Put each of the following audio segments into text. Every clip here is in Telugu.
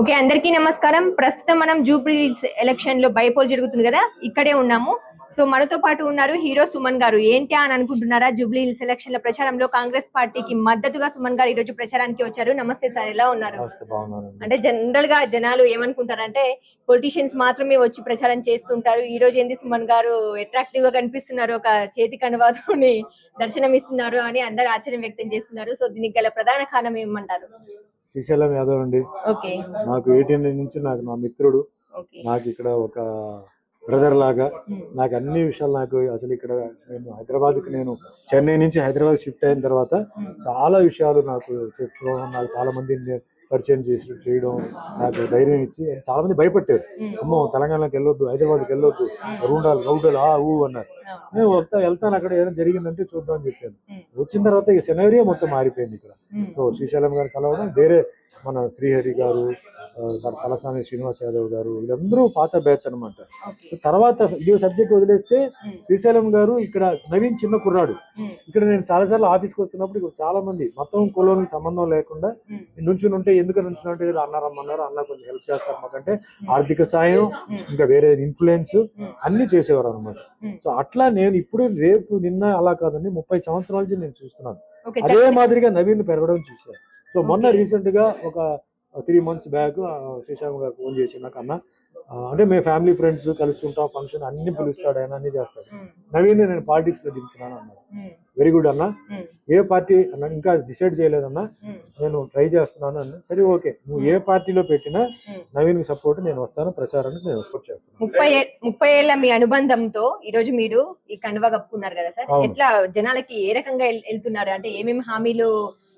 ఓకే అందరికీ నమస్కారం. ప్రస్తుతం మనం జూబ్లీస్ ఎలక్షన్లో బైపోల్ జరుగుతుంది కదా ఇక్కడే ఉన్నాము. సో మనతో పాటు ఉన్నారు హీరో సుమన్ గారు. ఏంటి అని అనుకుంటున్నారా? జూబ్లీ ఎలక్షన్ ప్రచారంలో కాంగ్రెస్ పార్టీకి మద్దతుగా సుమన్ గారు ఈ రోజు ప్రచారానికి వచ్చారు. నమస్తే సార్ ఎలా ఉన్నారు? అంటే జనరల్గా జనాలు ఏమనుకుంటారంటే పొలిటీషియన్స్ మాత్రమే వచ్చి ప్రచారం చేస్తుంటారు. ఈ రోజు ఏంది సుమన్ గారు? అట్రాక్టివ్గా కనిపిస్తున్నారు. ఒక చేతి కనువాతోని దర్శనం ఇస్తున్నారు అని అందరు ఆశ్చర్యం వ్యక్తం చేస్తున్నారు. సో దీనికి గల ప్రధాన కారణం ఏమంటారు? శ్రీశైలం యాదవ్ అండి. నాకు ఎయిటీన్ నుంచి నాకు నా మిత్రుడు. నాకు ఇక్కడ ఒక బ్రదర్ లాగా. ఉమ్, నాకు అన్ని విషయాలు నాకు అసలు ఇక్కడ నేను హైదరాబాద్కి నేను చెన్నై నుంచి హైదరాబాద్ షిఫ్ట్ అయిన తర్వాత ఉమ్, చాలా విషయాలు నాకు చెప్పడం నాకు చాలా మందిని పరిచయం చేసి చేయడం నాకు ధైర్యం ఇచ్చి చాలా మంది భయపెట్టారు ఉమ్, అమ్మో తెలంగాణకి వెళ్ళొద్దు హైదరాబాద్కి వెళ్ళొద్దు. రౌండాలు రౌడలు ఆ ఊ అన్నారు. నేను వస్తా వెళ్తాను అక్కడ ఏదైనా జరిగిందంటే చూద్దాం అని చెప్పాను. వచ్చిన తర్వాత ఈ సినరీయే మొత్తం మారిపోయింది ఇక్కడ. సో శ్రీశైలం గారు కలవడం వేరే మన శ్రీహరి గారు తలసాని శ్రీనివాస్ యాదవ్ గారు వీళ్ళందరూ పాత బ్యాచ్ అనమాట తర్వాత ఇది సబ్జెక్ట్ వదిలేస్తే శ్రీశైలం గారు ఇక్కడ నవీన్ చిన్న కుర్రాడు. ఇక్కడ నేను చాలాసార్లు ఆఫీస్కి వస్తున్నప్పుడు ఇక్కడ చాలా మంది మొత్తం కులానికి సంబంధం లేకుండా నుంచుని ఉంటే ఎందుకు నుంచుని ఉంటే అన్న రమ్మన్నారు అన్న కొంచెం హెల్ప్ చేస్తారు మాకంటే ఆర్థిక సాయం ఇంకా వేరే ఇన్ఫ్లుయెన్స్ అన్ని చేసేవారు అనమాట. సో అట్లా నేను ఇప్పుడు రేపు నిన్న అలా కాదండి ముప్పై సంవత్సరాల నుంచి నేను చూస్తున్నాను. అదే మాదిరిగా నవీన్ పెరగడం చూశాను. సో మొన్న. రీసెంట్గా ఒక త్రీ మంత్స్ బ్యాక్ శ్రీశామ్ గారు ఫోన్ చేసి నాకు అన్న. అంటే మేము ఫ్యామిలీ ఫ్రెండ్స్ కలుస్తుంటాం ఫంక్షన్ అన్ని పిలుస్తాడు ఆయన అన్ని చేస్తాడు. నవీన్ నేను పాలిటిక్స్లో దిగుతున్నాను అన్నాడు వెరీ గుడ్ అన్న. ఏ పార్టీ అన్న ఇంకా డిసైడ్ చేయలేదన్నా ఉమ్, నేను ట్రై చేస్తున్నాను అన్న. సరే ఓకే. నువ్వు ఏ పార్టీలో పెట్టినా ఉమ్. నవీన్ సపోర్ట్ నేను వస్తాను ప్రచారానికి నేను సపోర్ట్ చేస్తాను ముప్పై ముప్పై ఏళ్ళ మీ అనుబంధంతో ఈ రోజు మీరు ఈ కండువా కప్పుకున్నారు కదా సార్. ఎట్లా జనాలకి ఏ రకంగా వెళ్- వెళ్తున్నారు అంటే ఏమేమి హామీలు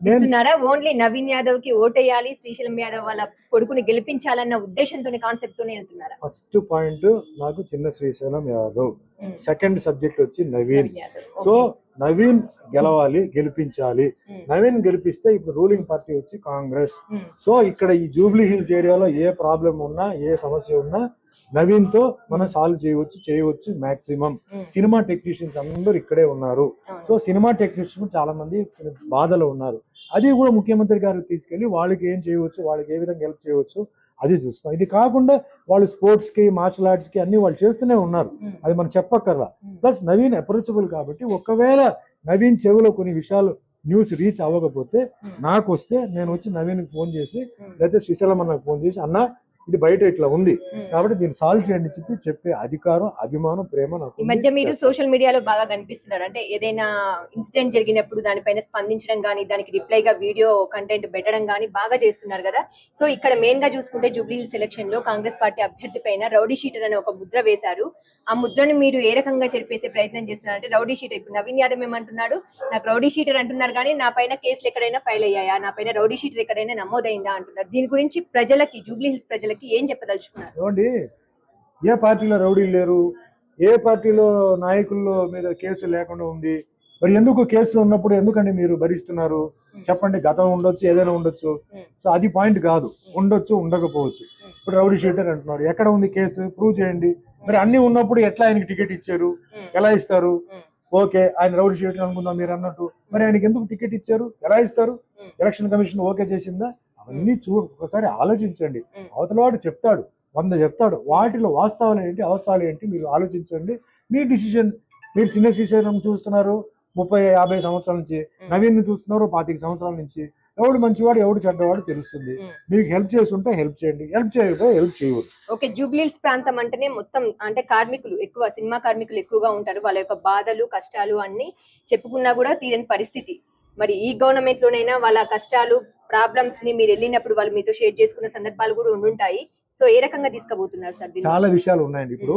నేను ఇస్తున్నారా? ఓన్లీ నవీన్ యాదవ్కి ఓటేయాలి శ్రీశైలం యాదవ్ వాళ్ళ కొడుకుని గెలిపించాలన్న ఉద్దేశంతోనే కాన్సెప్ట్ తోనే వెళ్తున్నారా? ఫస్ట్ పాయింట్ నాకు చిన్న శ్రీశైలం యాదవ్. సెకండ్ సబ్జెక్ట్ వచ్చి నవీన్. సో. నవీన్ గెలవాలి గెలిపించాలి. నవీన్ గెలిపిస్తే ఇప్పుడు రూలింగ్ పార్టీ వచ్చి కాంగ్రెస్. సో ఇక్కడ ఈ జూబ్లీ హిల్స్ ఏరియాలో ఏ ప్రాబ్లం ఉన్నా ఏ సమస్య ఉన్నా నవీన్తో మనం సాల్వ్ చేయవచ్చు చేయవచ్చు మాక్సిమం. సినిమా టెక్నీషియన్స్ అందరూ ఇక్కడే ఉన్నారు. సో సినిమా టెక్నీషియన్స్ చాలా మంది బాధలో ఉన్నారు. అది కూడా ముఖ్యమంత్రి గారు తీసుకెళ్ళి వాళ్ళకి ఏం చేయవచ్చు వాళ్ళకి ఏ విధంగా హెల్ప్ చేయవచ్చు అది చూస్తాం ఇది కాకుండా వాళ్ళు స్పోర్ట్స్కి మార్షల్ ఆర్ట్స్కి అన్ని వాళ్ళు చేస్తూనే ఉన్నారు. అది మనం చెప్పక్కర్లా. ప్లస్ నవీన్ అప్రోచబుల్ కాబట్టి ఒకవేళ నవీన్ చెవిలో కొన్ని విషయాలు న్యూస్ రీచ్ అవ్వకపోతే నాకు వస్తే నేను వచ్చి నవీన్కి ఫోన్ చేసి లేకపోతే శ్రీశైలం అన్నకు ఫోన్ చేసి అన్న ఇది బయట ఇట్లా ఉంది. కాబట్టి దీన్ని సాల్వ్ చేయండి చెప్పి చెప్పే అధికారం అభిమానం ప్రేమ నాకు ఈ. మధ్య మీరు. సోషల్ మీడియాలో బాగా కనిపిస్తున్నారు. అంటే ఏదైనా ఇన్సిడెంట్ జరిగినప్పుడు దానిపైన స్పందించడం కానీ దానికి రిప్లైగా వీడియో కంటెంట్ పెట్టడం కానీ బాగా చేస్తున్నారు కదా. సో ఇక్కడ మెయిన్గా చూసుకుంటే జూబ్లీ సెలక్షన్లో కాంగ్రెస్ పార్టీ అభ్యర్థి పైన రౌడీ షీటర్ అనే ఒక ముద్ర వేశారు. ఆ ముద్రను మీరు ఏ రకంగా చెరిపేసే ప్రయత్నం చేస్తున్నారు అంటే రౌడీ షీటర్ ఇప్పుడు నవీన్ యాదవ్ ఏమంటున్నాడు నాకు రౌడీ షీటర్ అంటున్నారు కానీ నా పైన కేసులు ఎక్కడైనా ఫైల్ అయ్యాయా? నా పైన రౌడీ షీటర్ ఎక్కడైనా నమోదైందా? అంటున్నారు. దీని గురించి ప్రజలకి జూబ్లీ హిల్స్ ప్రజలకి ఏం చెప్పదలుచుకున్నారు? ఏమండి? ఏ పార్టీలో రౌడీలు లేరు? ఏ పార్టీలో నాయకుల మీద కేసు లేకుండా ఉంది? మరి ఎందుకు కేసులు ఉన్నప్పుడు ఎందుకండి మీరు భరిస్తున్నారు? చెప్పండి గతం ఉండొచ్చు ఏదైనా ఉండొచ్చు. సో అది పాయింట్ కాదు. ఉండొచ్చు ఉండకపోవచ్చు. ఇప్పుడు రౌడీ షీటర్ అంటున్నారు. ఎక్కడ ఉంది కేసు? ప్రూవ్ చేయండి. మరి అన్ని ఉన్నప్పుడు ఎట్లా ఆయనకి టికెట్ ఇచ్చారు? ఎలా ఇస్తారు? ఓకే ఆయన రౌడీ షీటర్ అనుకుందాం మీరు అన్నట్టు. మరి ఆయనకి ఎందుకు టికెట్ ఇచ్చారు? ఎలా ఇస్తారు. ఎలక్షన్ కమిషన్ ఓకే చేసిందా? అవన్నీ చూ ఒకసారి ఆలోచించండి. అవతలవాడు చెప్తాడు వంద చెప్తాడు. వాటిలో వాస్తవాలు ఏంటి అవస్థాలు ఏంటి మీరు ఆలోచించండి. మీ డిసిషన్ మీరు చిన్న శ్రీశైలం చూస్తున్నారు ముప్పై యాభై సంవత్సరాల నుంచి. నవీన్ చూస్తున్నారు పాతిక సంవత్సరాల నుంచి. ఎవడు మంచివాడు ఎవడు చెడ్డవాడు తెలుస్తుంది. మీకు హెల్ప్ చేస్తుంటే హెల్ప్ చేయండి. హెల్ప్ చేయకపోతే హెల్ప్ చేయవద్దు ఓకే జూబ్లీల్స్ ప్రాంతం అంటేనే మొత్తం అంటే కార్మికులు ఎక్కువ సినిమా కార్మికులు ఎక్కువగా ఉంటారు. వాళ్ళ యొక్క బాధలు కష్టాలు అన్ని చెప్పుకున్నా కూడా తీరని పరిస్థితి. మరి ఈ గవర్నమెంట్ లోనైనా వాళ్ళ కష్టాలు ప్రాబ్లమ్స్ని మీరు వెళ్ళినప్పుడు వాళ్ళు మీతో షేర్ చేసుకున్న సందర్భాలు కూడా ఉండుంటాయి సో ఏ రకంగా తీసుకుపోతున్నారు సార్? చాలా విషయాలు ఉన్నాయండి ఇప్పుడు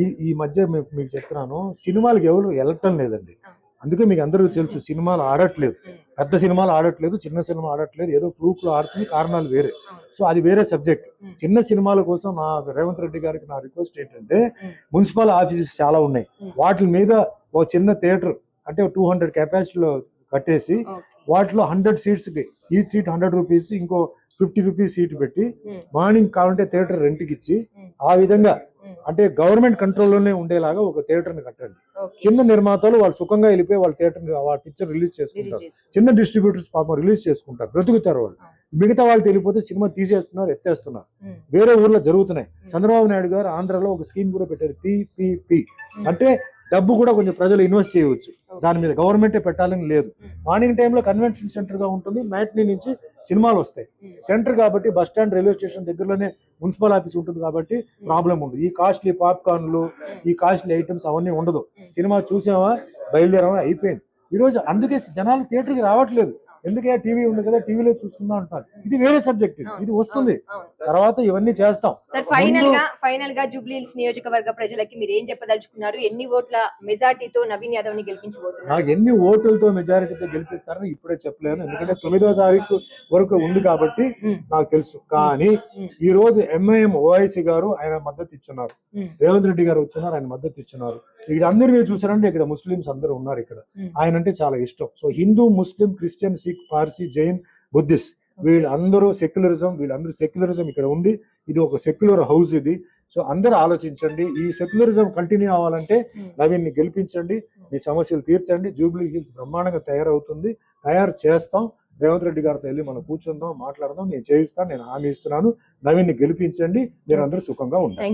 ఈ ఈ మధ్య మీకు చెప్తున్నాను సినిమాలకు ఎవరు వెళ్ళటం లేదండి. అందుకే మీకు అందరూ తెలుసు సినిమాలు ఆడట్లేదు పెద్ద సినిమాలు ఆడట్లేదు చిన్న సినిమా ఆడట్లేదు ఏదో ప్రూఫ్లో ఆడుతుంది కారణాలు వేరే. సో అది వేరే సబ్జెక్ట్. చిన్న సినిమాల కోసం నా రేవంత్ రెడ్డి గారికి నా రిక్వెస్ట్ ఏంటంటే. మున్సిపల్ ఆఫీసెస్ చాలా ఉన్నాయి. వాటి మీద ఒక చిన్న థియేటర్ అంటే టూ హండ్రెడ్ కెపాసిటీలో కట్టేసి. వాటిలో హండ్రెడ్ సీట్స్కి ఈ సీట్ హండ్రెడ్ రూపీస్ ఇంకో ఫిఫ్టీ రూపీస్ సీట్ పెట్టి మార్నింగ్ కావాలంటే థియేటర్ రెంట్కి ఇచ్చి. ఆ విధంగా అంటే గవర్నమెంట్ కంట్రోల్లోనే ఉండేలాగా ఒక థియేటర్ని కట్టండి. చిన్న నిర్మాతలు వాళ్ళు సుఖంగా వెళ్ళిపోయి వాళ్ళ థియేటర్ వాళ్ళ పిక్చర్ రిలీజ్ చేసుకుంటారు. చేసి. చిన్న డిస్ట్రిబ్యూటర్స్ పాపం రిలీజ్ చేసుకుంటారు బ్రతుకుతారు వాళ్ళు. మిగతా వాళ్ళు తెలియపోతే సినిమా తీసేస్తున్నారు ఎత్తేస్తున్నారు. వేరే ఊర్లో జరుగుతున్నాయి. చంద్రబాబు నాయుడు గారు ఆంధ్రాలో ఒక స్కీమ్ కూడా పెట్టారు పిపిపి. అంటే డబ్బు కూడా కొంచెం ప్రజలు ఇన్వెస్ట్ చేయవచ్చు. దాని మీద గవర్నమెంటే పెట్టాలని లేదు. మార్నింగ్ టైంలో కన్వెన్షన్ సెంటర్గా ఉంటుంది మ్యాట్నీ నుంచి సినిమాలు వస్తాయి. సెంటర్ కాబట్టి బస్ స్టాండ్ రైల్వే స్టేషన్ దగ్గరలోనే మున్సిపల్ ఆఫీస్ ఉంటుంది కాబట్టి ప్రాబ్లం ఉండదు ఈ కాస్ట్లీ పాప్కార్న్లు ఈ కాస్ట్లీ ఐటమ్స్ అవన్నీ ఉండదు. సినిమా చూసామా బయలుదేరామా అయిపోయింది. ఈ రోజు అందుకే జనాలు థియేటర్కి రావట్లేదు. ఎందుకే టీవీ ఉంది కదా టీవీలో చూసుకుందాం అంటారు. ఇది వేరే సబ్జెక్ట్ ఇది. వస్తుంది. తర్వాత ఇవన్నీ చేస్తాం. సార్ ఫైనల్గా ఫైనల్గా జూబ్లీహిల్స్ నియోజకవర్గ ప్రజలకి మీరు ఏం చెప్పదలుచుకున్నారు? ఎన్ని ఓట్ల మెజార్టీతో నవీన్ యాదవ్ని గెలిపించబోతున్నారు? నాకు ఎన్ని ఓట్లతో మెజారిటీతో గెలిపిస్తారని ఇప్పుడే చెప్పలేను. ఎందుకంటే తొమ్మిదో తారీఖు వరకు ఉంది కాబట్టి నాకు తెలుసు. కానీ ఈ రోజు ఎంఐఎం ఓఐసి గారు ఆయన మద్దతు ఇచ్చున్నారు. రేవంత్ రెడ్డి గారు వచ్చినారు ఆయన మద్దతు ఇచ్చున్నారు. ఇక్కడ అందరు మీరు చూసారంటే ఇక్కడ ముస్లిమ్స్ అందరూ ఉన్నారు ఇక్కడ. ఆయన అంటే చాలా ఇష్టం. So Hindu Muslim Christian Sikh Parsi Jain Buddhist వీళ్ళందరూ సెక్యులరిజం వీళ్ళందరూ సెక్యులరిజం ఇక్కడ ఉంది. ఇది ఒక సెక్యులర్ హౌస్ ఇది. సో అందరూ ఆలోచించండి. ఈ సెక్యులరిజం కంటిన్యూ అవ్వాలంటే ఉమ్. నవీన్ని గెలిపించండి. మీ సమస్యలు తీర్చండి. జూబ్లీ హిల్స్ బ్రహ్మాండంగా తయారవుతుంది. తయారు చేస్తాం. రేవంత్ రెడ్డి గారితో వెళ్ళి మనం కూర్చుందాం మాట్లాడదాం. నేను చేయిస్తాను నేను హామీ ఇస్తున్నాను. నవీన్ని గెలిపించండి మీరు అందరూ సుఖంగా ఉంటారు